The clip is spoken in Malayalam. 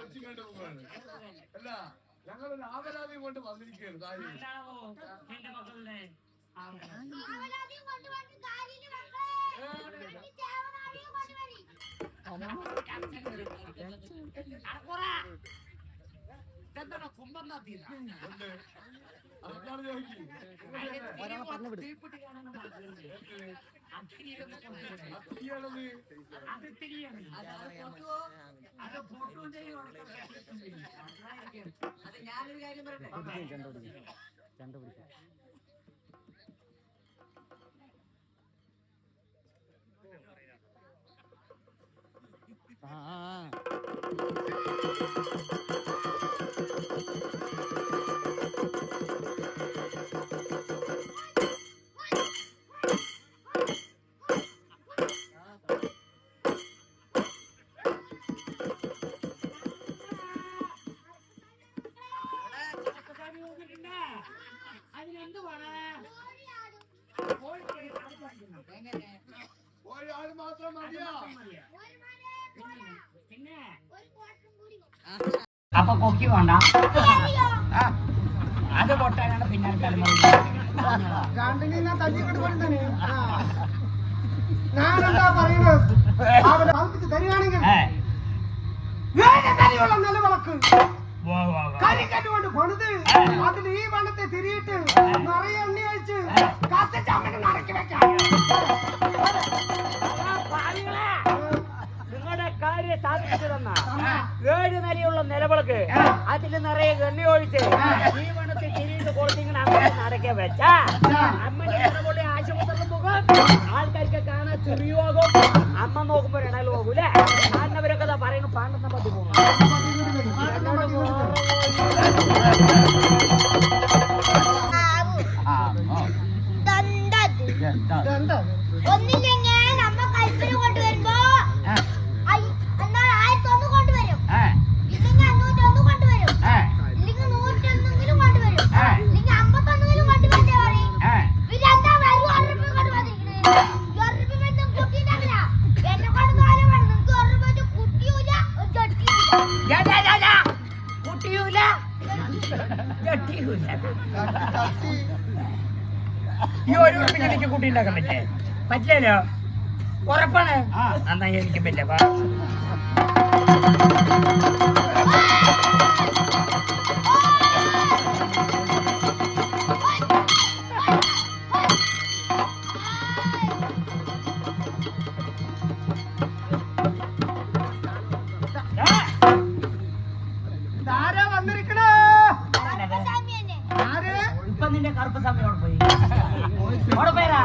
പൊളിച്ചിങ്ങോട്ട് പോവാണ്. അല്ല ഞങ്ങളൊരു ആവരാതി കൊണ്ട് വന്നിരിക്കുകയാണ്. കാര്യം. ആവലാതിയും. അത്തിയാണത് അത് തിരിയാണ്. അത് അത് ഞാനൊരു കാര്യം പറയട്ടെ ചക്കക്കാരി മാത്രം മതിയോ? പിന്നെ. അപ്പൊ കൊക്കി വേണ്ട അത് പൊട്ടാനാണ് പിന്നെ ഞാനെന്താ പറയുന്നത്? തരികയാണെങ്കിൽ നിലവിളക്ക്. പണിത് അതിൽ ഈ വണ്ണത്തെ തിരിയിട്ട് നിറയെ എണ്ണി വെച്ച് കത്തിച്ച് അങ്ങനെ നടക്കി വെക്കാം. സാധിച്ചു തന്ന ഏഴ് നിലയുള്ള നിലവിളക്ക് അതിൽ നിറയെ എണ്ണ ഒഴിച്ച് ഈ വണ്ണത്തിൽ തിരിയിട്ട് കൊടുത്തിങ്ങനെ അങ്ങനെ നടക്കെ വെച്ച അമ്മന്റെ പോലെ ആശുപത്രിയിൽ പോകും ആൾക്കാർക്ക് കാണാൻ ചെറിയാകും അമ്മ നോക്കുമ്പോ ഇടയിൽ പോകൂലേ കാണുന്നവരൊക്കെ ദാ പറയുന്നു പാണ്ടെന്ന മതി പോകും കുട്ടിയൂല. ചട്ടിയൂല ഈ ഒരു ഉറുപ്പിക്ക് കുട്ടി ഉണ്ടാക്കാൻ പറ്റേ? പറ്റില്ലല്ലോ? ഉറപ്പാണ്. നന്നായി എനിക്ക് പറ്റില്ല. നിന്റെ കറുപ്പ് സമയം അവിടെ പോയി. അവിടെ പോയരാ